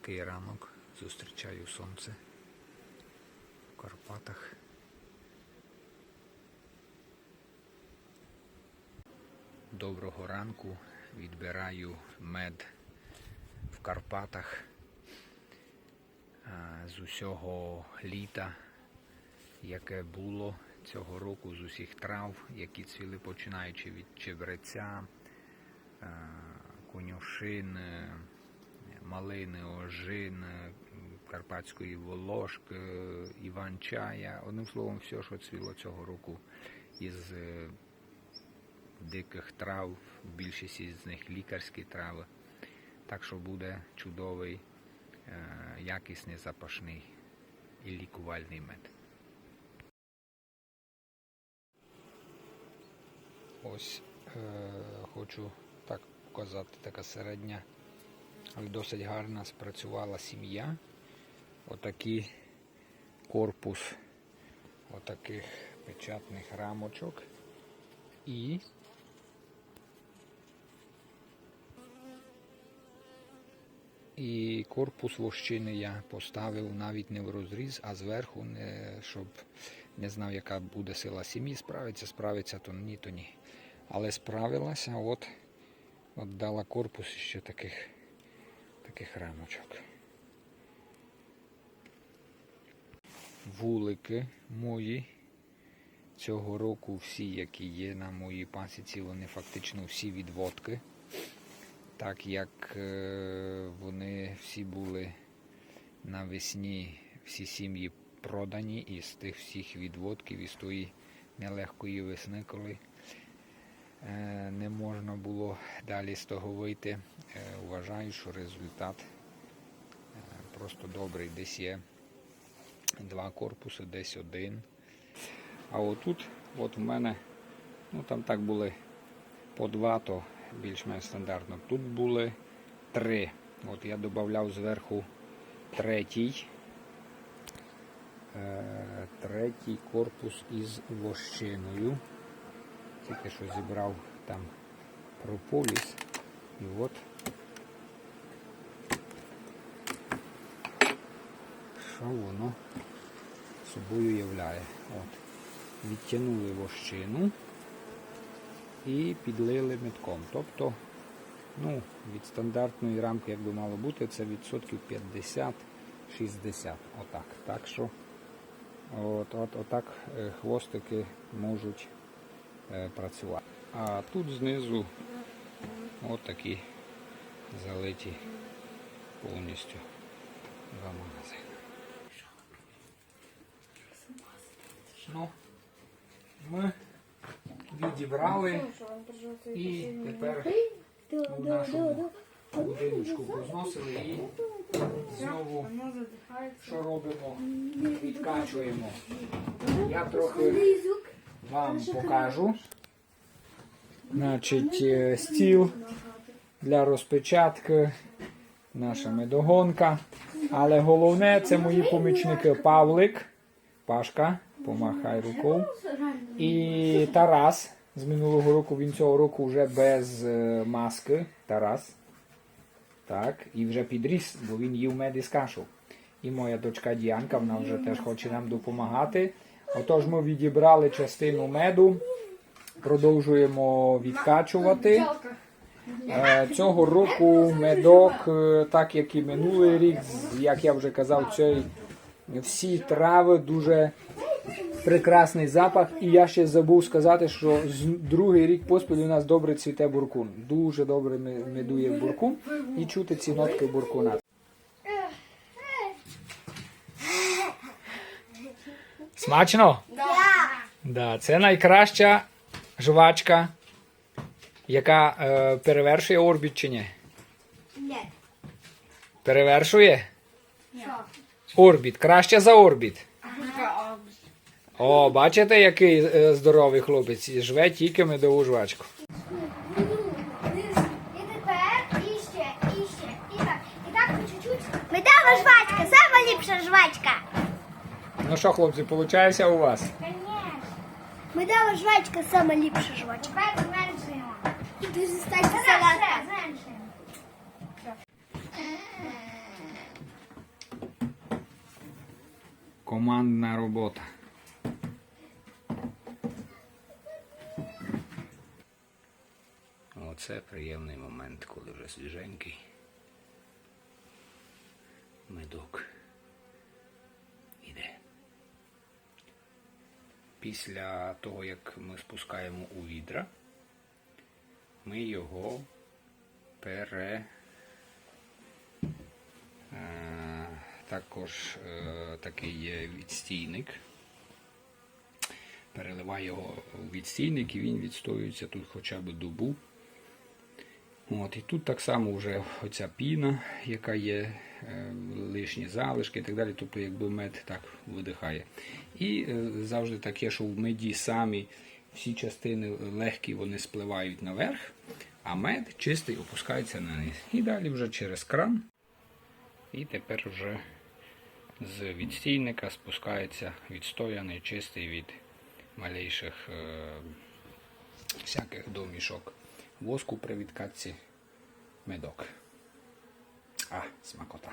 такий ранок. Зустрічаю сонце в Карпатах. Доброго ранку. Відбираю мед в Карпатах з усього літа, яке було цього року, з усіх трав, які цвіли, починаючи від чебреця, конюшин, малини, ожин, е, карпатської волошки, е, іван-чая. Одним словом, все, що цвіло цього року із е, диких трав, більшість з них лікарські трави. Так що буде чудовий, якісний, запашний і лікувальний мед. Ось е, хочу так показати, така середня, досить гарна спрацювала сім'я. Отакий корпус отаких печатних рамочок. І І корпус вощини я поставив навіть не в розріз, а зверху, не, щоб не знав, яка буде сила сім'ї. Справиться, справиться, то ні, то ні. Але справилася, от, от дала корпус ще таких, таких рамочок. Вулики мої цього року всі, які є на моїй пасіці, вони фактично всі відводки так як е, вони всі були навесні, всі сім'ї продані із тих всіх відводків із тої нелегкої весни, коли не можна було далі з того вийти. Е, Вважаю, що результат е, просто добрий. Десь є два корпуси, десь один. А отут, от в мене, ну там так були по два, то більш-менш стандартно. Тут були три. От я додавав зверху третій. Е, третій корпус із вощиною. Тільки що зібрав там прополіс. І от що воно собою являє. От. Відтягнули вощину і підлили метком. Тобто ну, від стандартної рамки, як би мало бути, це відсотків 50-60. Отак. Так що от, от, отак е, хвостики можуть працювати. А тут знизу от залиті повністю два магазини. Ну, ми відібрали і тепер в нашому будиночку позносили і знову що робимо? Відкачуємо. Я трохи вам покажу. Значить, е, стіл для розпечатки, наша медогонка. Але головне це мої помічники Павлик, Пашка, помахай рукою. І Тарас з минулого року, він цього року вже без е, маски. Тарас. Так, і вже підріс, бо він їв мед із кашу. І моя дочка Діанка, вона вже теж хоче нам допомагати. Отож, ми відібрали частину меду, продовжуємо відкачувати. Е, Цього року медок, е, так як і минулий рік, як я вже казав, цей, всі трави дуже прекрасний запах. І я ще забув сказати, що другий рік поспіль у нас добре цвіте буркун. Дуже добре медує буркун і чути ці нотки буркуна. Смачно? Да, це найкраща жвачка, яка е, перевершує орбіт чи ні? Ні. Перевершує? Що? Орбіт. Краще за орбіт. О, бачите, який е, здоровий хлопець. Жве тільки медову жвачку. І тепер, і ще, і і так, і так по чуть-чуть. Медова жвачка, сама ліпша жвачка. Ну що, хлопці, виходить у вас? Ми дали жвачка, саме жвачка. Давай зменшуємо. Дуже стать салат. Командна робота. Оце приємний момент, коли вже свіженький медок. Після того, як ми спускаємо у відра, ми його пере. Е, також е, такий є відстійник. Переливає його у відстійник і він відстоюється тут хоча б добу. От, і тут так само вже оця піна, яка є, е, лишні залишки і так далі, тобто якби мед так видихає. І е, завжди таке, що в меді самі всі частини легкі вони спливають наверх, а мед чистий опускається на низ. І далі вже через кран. І тепер вже з відстійника спускається відстояний, чистий від малейших е, всяких домішок воску при відкатці медок. А, смакота.